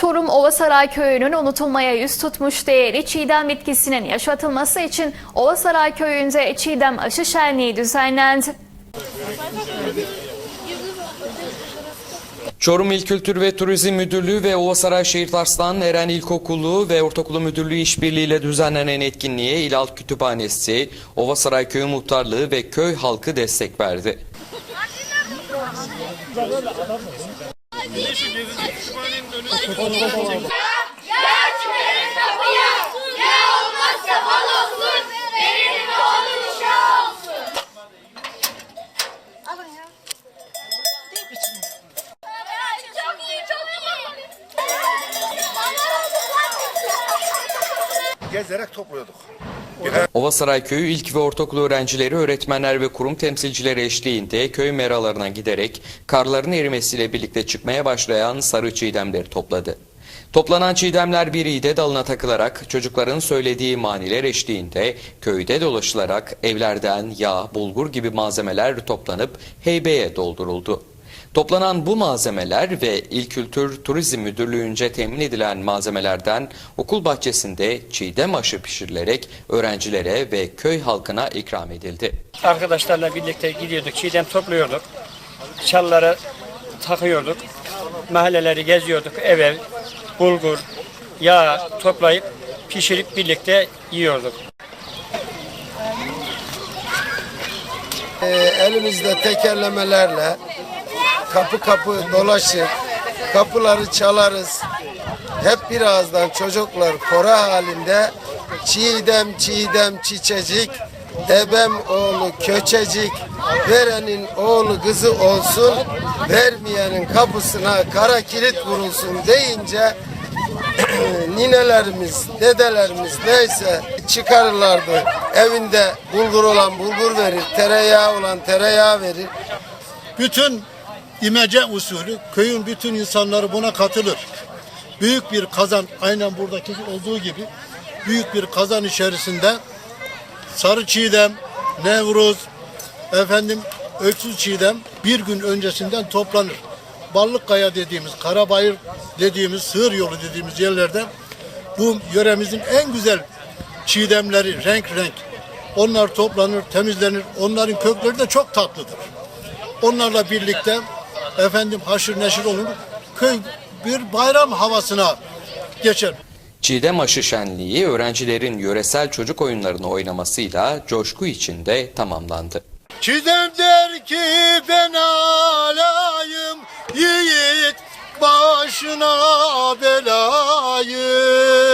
Çorum Ovasaray Köyü'nün unutulmaya yüz tutmuş değeri çiğdem bitkisinin yaşatılması için Ovasaray Köyü'nde çiğdem aşı şenliği düzenlendi. Çorum İl Kültür ve Turizm Müdürlüğü ve Ovasaray Şehir Tarslan Eren İlkokulu ve Ortaokulu Müdürlüğü işbirliğiyle düzenlenen etkinliğe İl Halk Kütüphanesi, Ovasaray Köyü Muhtarlığı ve köy halkı destek verdi. Gençlerin kapıya ne olmazsa bal olsun. Benim. Alın ya. Çok iyi, çok iyi. gezerek topluyorduk. Ovasaray Köyü ilk ve ortaokul öğrencileri, öğretmenler ve kurum temsilcileri eşliğinde köy meralarına giderek karların erimesiyle birlikte çıkmaya başlayan sarı çiğdemleri topladı. Toplanan çiğdemler bir iğde dalına takılarak çocukların söylediği maniler eşliğinde köyde dolaşılarak evlerden yağ, bulgur gibi malzemeler toplanıp heybeye dolduruldu. Toplanan bu malzemeler ve İl Kültür Turizm Müdürlüğü'nce temin edilen malzemelerden okul bahçesinde çiğdem aşı pişirilerek öğrencilere ve köy halkına ikram edildi. Arkadaşlarla birlikte gidiyorduk, çiğdem topluyorduk. Çalları takıyorduk. Mahalleleri geziyorduk. Ev ev, bulgur, yağ toplayıp pişirip birlikte yiyorduk. Ee, elimizde tekerlemelerle kapı kapı dolaşır, kapıları çalarız. Hep bir ağızdan çocuklar kora halinde çiğdem çiğdem çiçecik, ebem oğlu köçecik, verenin oğlu kızı olsun, vermeyenin kapısına kara kilit vurulsun deyince ninelerimiz, dedelerimiz neyse çıkarırlardı. Evinde bulgur olan bulgur verir, tereyağı olan tereyağı verir. bütün imece usulü köyün bütün insanları buna katılır. Büyük bir kazan aynen buradaki olduğu gibi büyük bir kazan içerisinde sarı çiğdem, nevruz, efendim öksüz çiğdem bir gün öncesinden toplanır. Ballıkkaya dediğimiz, Karabayır dediğimiz, Sığır yolu dediğimiz yerlerde bu yöremizin en güzel çiğdemleri renk renk. Onlar toplanır, temizlenir. Onların kökleri de çok tatlıdır. Onlarla birlikte efendim haşır neşir olur. Köy bir bayram havasına geçer. Çiğdem aşı şenliği öğrencilerin yöresel çocuk oyunlarını oynamasıyla coşku içinde tamamlandı. Çiğdem der ki ben alayım yiğit başına belayı